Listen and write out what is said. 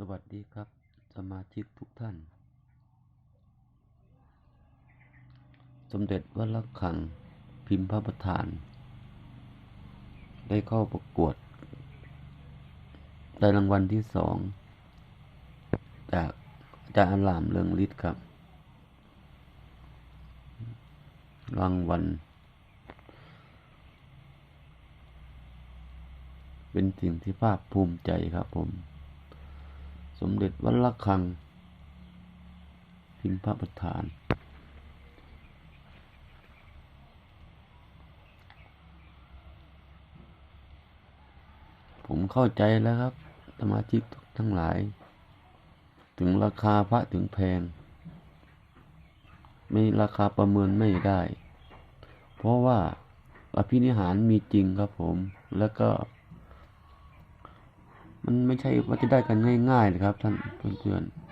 สวัสดีครับ สมาชิกทุกท่าน สมเด็จวัดระฆัง พิมพ์พระประธาน ได้เข้าประกวด ได้รางวัลที่สอง จากอาจารย์อลามเรืองฤทธิ์ครับ รางวัลเป็นสิ่งที่ภาคภูมิใจครับผม มเด็จวัดระฆัง พิมพ์พระประธาน ผมเข้าใจแล้วครับสมาชิกทั้งหลาย ถึงราคาพระถึงแพง ไม่ราคาประเมินไม่ได้ เพราะว่าอภินิหารมีจริงครับผมแล้วก็ มันไม่ใช่ว่าจะได้กันง่ายๆนะครับท่านเพื่อนๆ